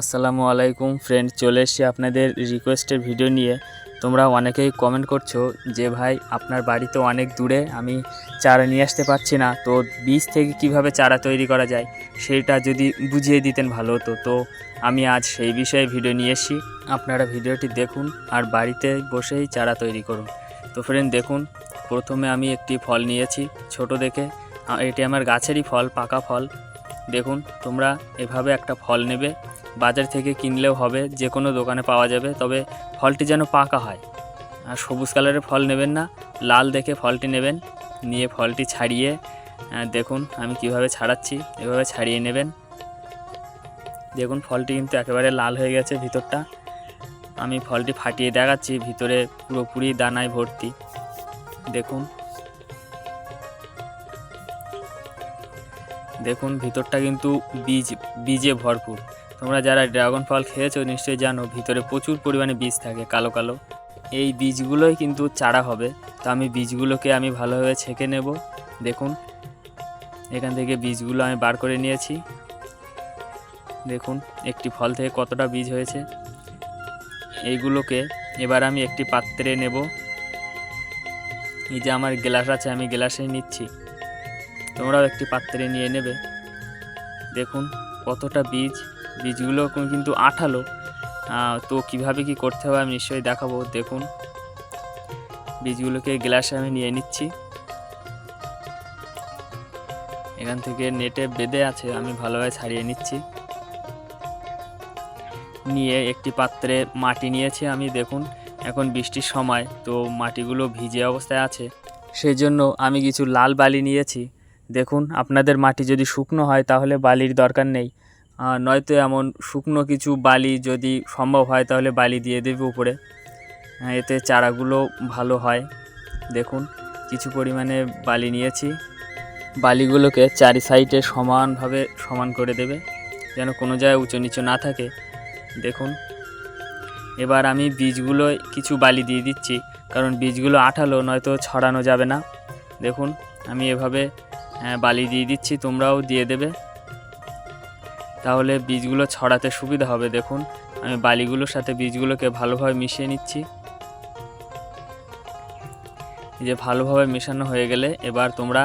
আসসালামু আলাইকুম ফ্রেন্ড চলে এসেছি আপনাদের রিকোয়েস্টের ভিডিও নিয়ে। তোমরা অনেকেই কমেন্ট করছ যে, ভাই, আপনার বাড়ি তো অনেক দূরে, আমি চারা নিয়ে আসতে পারছি না। তো বীজ থেকে কীভাবে চারা তৈরি করা যায় সেইটা যদি বুঝিয়ে দিতেন ভালো হতো। তো আমি আজ সেই বিষয়ে ভিডিও নিয়ে এসেছি। আপনারা ভিডিওটি দেখুন আর বাড়িতে বসেই চারা তৈরি করুন। তো ফ্রেন্ড দেখুন, প্রথমে আমি একটি ফল নিয়েছি, ছোট দেখে। এটি আমার গাছেরই ফল, পাকা ফল। দেখুন, তোমরা এভাবে একটা ফল নেবে। বাজার থেকে কিনলেও হবে, যে কোনো দোকানে পাওয়া যাবে, তবে ফলটি যেন পাকা হয়। আর সবুজ কালারের ফল নেবেন না, লাল দেখে ফলটি নেবেন, নিয়ে ফলটি ছাড়িয়ে দেখুন আমি কীভাবে ছাড়াচ্ছি, এভাবে ছাড়িয়ে নেবেন। দেখুন ফলটি কিন্তু একেবারে লাল হয়ে গেছে ভিতরটা। আমি ফলটি ফাটিয়ে দেখাচ্ছি, ভিতরে পুরোপুরি দানায় ভর্তি। দেখুন। দেখুন ভিতরটা কিন্তু বীজ, বীজে ভরপুর। তোমরা যারা ড্রাগন ফল খেয়েছো নিশ্চয়ই জানো ভিতরে প্রচুর পরিমাণে বীজ থাকে, কালো কালো। এই বীজগুলোই কিন্তু চারা হবে। তো আমি বীজগুলোকে আমি ভালোভাবে ছেঁকে নেব। দেখুন, এখান থেকে বীজগুলো আমি বার করে নিয়েছি। দেখুন, একটি ফল থেকে কতটা বীজ হয়েছে। এইগুলোকে এবার আমি একটি পাত্রে নেব। এই যে আমার গ্লাস আছে, আমি গ্লাসে নিচ্ছি। তোমরাও একটি পাত্রে নিয়ে নেবে। দেখুন, কতটা বীজ বীজগুলো কিন্তু আঠালো। তো কীভাবে কি করতে হবে আমি নিশ্চয়ই দেখাবো, দেখুন। বীজগুলোকে গ্লাসে আমি নিয়ে নিচ্ছি। এখান থেকে নেটে বেঁধে আছে, আমি ভালোভাবে ছাড়িয়ে নিচ্ছি। নিয়ে একটি পাত্রে মাটি নিয়েছি আমি, দেখুন। এখন বৃষ্টির সময়, তো মাটিগুলো ভিজে অবস্থায় আছে। সেই জন্য আমি কিছু লাল বালি নিয়েছি। দেখুন, আপনাদের মাটি যদি শুকনো হয়, তাহলে বালির দরকার নেই। নয়তো এমন শুকনো কিছু বালি যদি সম্ভব হয় তাহলে বালি দিয়ে দেবে উপরে। হ্যাঁ, এতে চারাগুলো ভালো হয়। দেখুন কিছু পরিমাণে বালি নিয়েছি। বালিগুলোকে চারি সাইডে সমানভাবে সমান করে দেবে যেন কোনো জায়গায় উঁচু নিচু না থাকে। দেখুন এবার আমি বীজগুলো কিছু বালি দিয়ে দিচ্ছি কারণ বীজগুলো আঠালো নয়তো ছড়ানো যাবে না। দেখুন আমি এভাবে হ্যাঁ, বালি দিয়ে দিচ্ছি তোমরাও দিয়ে দেবে। তাহলে বীজগুলো ছড়াতে সুবিধা হবে, দেখুন। আমি বালিগুলোর সাথে বীজগুলোকে ভালোভাবে মিশিয়ে নিচ্ছি। যে ভালোভাবে মেশানো হয়ে গেলে এবার তোমরা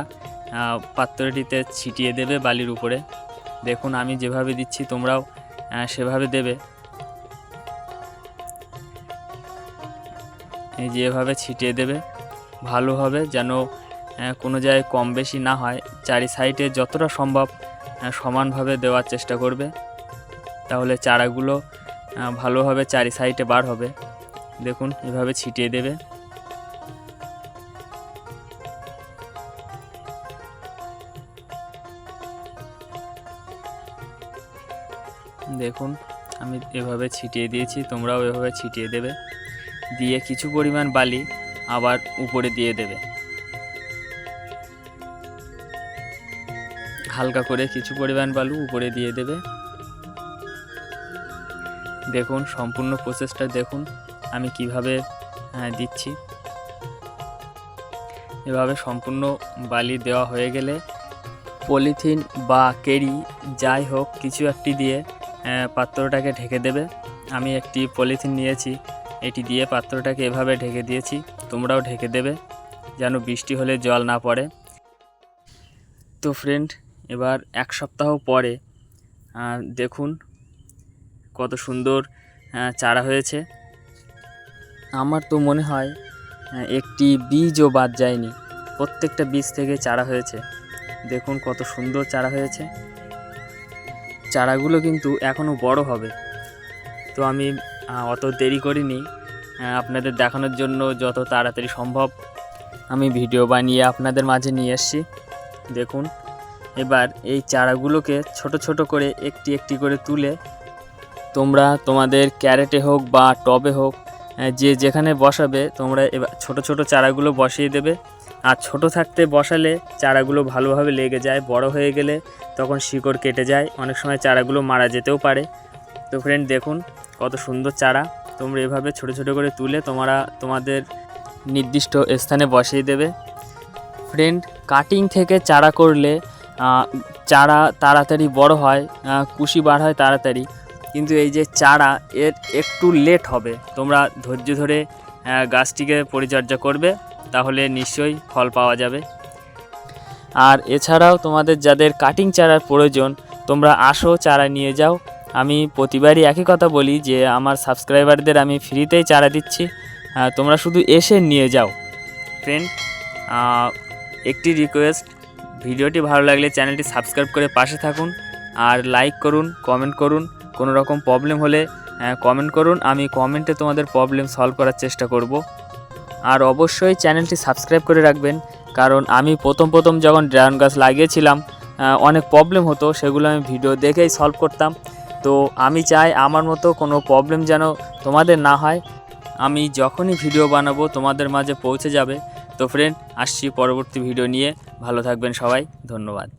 পাত্রটিতে ছিটিয়ে দেবে বালির উপরে। দেখুন, আমি যেভাবে দিচ্ছি তোমরাও সেভাবে দেবে। এই যে এভাবে ছিটিয়ে দেবে, ভালোভাবে যেন কোনো জায়গায় কম বেশি না হয়। চারি সাইডে যতটা সম্ভব সমানভাবে দেওয়ার চেষ্টা করবে। তাহলে চারাগুলো ভালোভাবে চারি সাইডে বার হবে। দেখুন, এভাবে ছিটিয়ে দেবে। দেখুন, আমি এভাবে ছিটিয়ে দিয়েছি, তোমরাও এভাবে ছিটিয়ে দেবে। দিয়ে কিছু পরিমাণ বালি আবার উপরে দিয়ে দেবে। হালকা করে কিছু পরিমাণ বালু উপরে দিয়ে দেবে। দেখুন সম্পূর্ণ প্রসেসটা দেখুন আমি কীভাবে আহ, দিচ্ছি। এভাবে সম্পূর্ণ বালি দেওয়া হয়ে গেলে পলিথিন বা কেরি যাই হোক কিছু একটি দিয়ে পাত্রটাকে ঢেকে দেবে। আমি একটি পলিথিন নিয়েছি এটি দিয়ে পাত্রটাকে এভাবে ঢেকে দিয়েছি তোমরাও ঢেকে দেবে যেন বৃষ্টি হলে জল না পড়ে। তো ফ্রেন্ড এবার এক সপ্তাহ পরে দেখুন কত সুন্দর চারা হয়েছে। আমার তো মনে হয় একটি বীজও বাদ যায়নি। প্রত্যেকটা বীজ থেকে চারা হয়েছে। দেখুন কত সুন্দর চারা হয়েছে। চারাগুলো কিন্তু এখনও বড় হবে। তো আমি অত দেরি করিনি। আপনাদের দেখানোর জন্য যত তাড়াতাড়ি সম্ভব আমি ভিডিও বানিয়ে আপনাদের মাঝে নিয়ে এসেছি। দেখুন। এবার এই চারাগুলোকে ছোট ছোট করে একটি একটি করে তুলে তোমরা তোমাদের ক্যারেটে হোক বা টবে হোক যে যেখানে বসাবে, তোমরা এবার ছোট ছোট চারাগুলো বসিয়ে দেবে। আর ছোট থাকতে বসালে চারাগুলো ভালোভাবে লেগে যায়, বড় হয়ে গেলে তখন শিকড় কেটে যায়। অনেক সময় চারাগুলো মারা যেতেও পারে। তো ফ্রেন্ড দেখুন কত সুন্দর চারা। তোমরা এভাবে ছোট ছোট করে তুলে তোমরা তোমাদের নির্দিষ্ট স্থানে বসিয়ে দেবে। ফ্রেন্ড কাটিং থেকে চারা করলে চারা তাড়াতাড়ি বড় হয় কুশি বার হয় তাড়াতাড়ি। কিন্তু এই যে চারা, এর একটু লেট হবে। তোমরা ধৈর্য ধরে গাছটিকে পরিচর্যা করবে, তাহলে নিশ্চয়ই ফল পাওয়া যাবে। আর এছাড়াও তোমাদের যাদের কাটিং চারার প্রয়োজন, তোমরা আসো, চারা নিয়ে যাও। আমি প্রতিবারই একই কথা বলি যে, আমার সাবস্ক্রাইবারদের আমি ফ্রিতেই চারা দিচ্ছি। তোমরা শুধু এসে নিয়ে যাও। ফ্রেন্ড একটি রিকোয়েস্ট ভিডিওটি ভালো লাগলে চ্যানেলটি সাবস্ক্রাইব করে পাশে থাকুন আর লাইক করুন, কমেন্ট করুন। কোনো রকম প্রবলেম হলে কমেন্ট করুন। আমি কমেন্টে তোমাদের প্রবলেম সলভ করার চেষ্টা করব। আর অবশ্যই চ্যানেলটি সাবস্ক্রাইব করে রাখবেন, কারণ আমি প্রথম প্রথম যখন ড্রাগন গাছ লাগিয়েছিলাম অনেক প্রবলেম হতো, সেগুলো আমি ভিডিও দেখেই সলভ করতাম। তো আমি চাই আমার মতো কোনো প্রবলেম যেন তোমাদের না হয়। আমি যখনই ভিডিও বানাবো, তোমাদের মাঝে পৌঁছে যাবে। তো ফ্রেন্ড আসছি পরবর্তী ভিডিও নিয়ে। ভালো থাকবেন সবাই ধন্যবাদ।